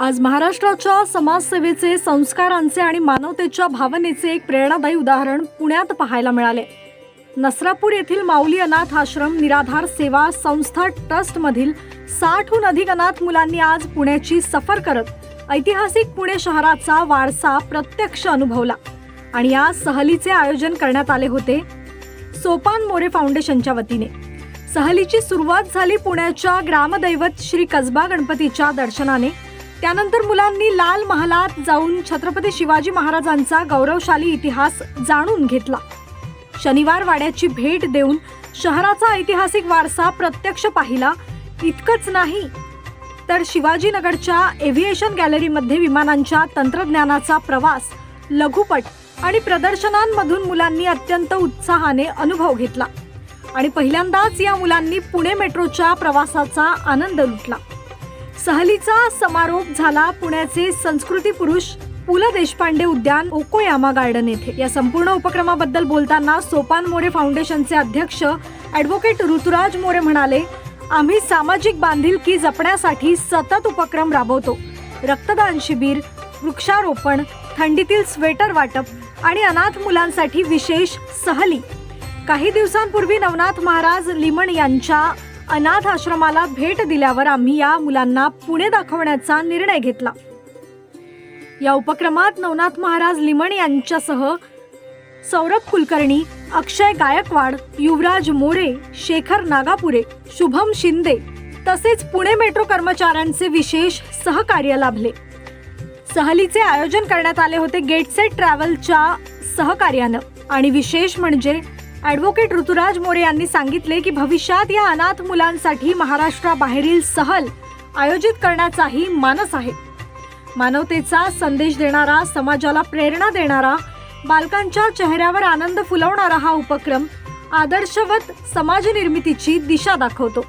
आज महाराष्ट्राच्या समाजसेवेचे संस्कारांचे आणि मानवतेच्या भावनेचे एक प्रेरणादायी उदाहरण पुण्यात पाहायला मिळाले. नसरापूर येथील माऊली अनाथ आश्रम निराधार सेवा संस्था ट्रस्टमधील साठहून अधिक अनाथ मुलांनी आज पुण्याची सफर करत ऐतिहासिक पुणे शहराचा वारसा प्रत्यक्ष अनुभवला आणि या सहलीचे आयोजन करण्यात आले होते सोपान मोरे फाउंडेशनच्या वतीने. सहलीची सुरुवात झाली पुण्याच्या ग्रामदैवत श्री कसबा गणपतीच्या दर्शनाने. त्यानंतर मुलांनी लाल महालात जाऊन छत्रपती शिवाजी महाराजांचा गौरवशाली इतिहास जाणून घेतला. शनिवार वाड्याची भेट देऊन शहराचा ऐतिहासिक वारसा प्रत्यक्ष पाहिला इतकंच नाही तर शिवाजीनगरच्या एव्हिएशन गॅलरीमध्ये विमानांच्या तंत्रज्ञानाचा प्रवास लघुपट आणि प्रदर्शनांमधून मुलांनी अत्यंत उत्साहाने अनुभव घेतला आणि पहिल्यांदाच या मुलांनी पुणे मेट्रोच्या प्रवासाचा आनंद लुटला. सहलीचा समारोप झाला पुण्याचे संस्कृती पुरुष पु ल देशपांडे उद्यान ओकोयामा गार्डन येथे. या संपूर्ण उपक्रमाबद्दल बोलताना सोपान मोरे फाउंडेशनचे अध्यक्ष ॲडव्होकेट ऋतुराज मोरे म्हणाले आम्ही सामाजिक बांधिलकी जपण्यासाठी सतत उपक्रम राबवतो. रक्तदान शिबिर वृक्षारोपण थंडीतील स्वेटर वाटप आणि अनाथ मुलांसाठी विशेष सहली. काही दिवसांपूर्वी नवनाथ महाराज लिमण यांच्या अनाथ आश्रमाला भेट दिल्यावर आम्ही या मुलांना पुणे दाखवण्याचा निर्णय घेतला. या उपक्रमात नवनाथ महाराज लिमण यांच्यासह सौरभ कुलकर्णी अक्षय गायकवाड युवराज मोरे शेखर नागापुरे शुभम शिंदे तसेच पुणे मेट्रो कर्मचाऱ्यांचे विशेष सहकार्य लाभले. सहलीचे आयोजन करण्यात आले होते गेटसेट ट्रॅव्हलच्या सहकार्यानं आणि विशेष म्हणजे ॲडव्होकेट ऋतुराज मोरे यांनी सांगितले की भविष्यात या अनाथ मुलांसाठी महाराष्ट्राबाहेरील सहल आयोजित करण्याचाही मानस आहे. मानवतेचा संदेश देणारा समाजाला प्रेरणा देणारा बालकांच्या चेहऱ्यावर आनंद फुलवणारा हा उपक्रम आदर्शवत समाज निर्मितीची दिशा दाखवतो.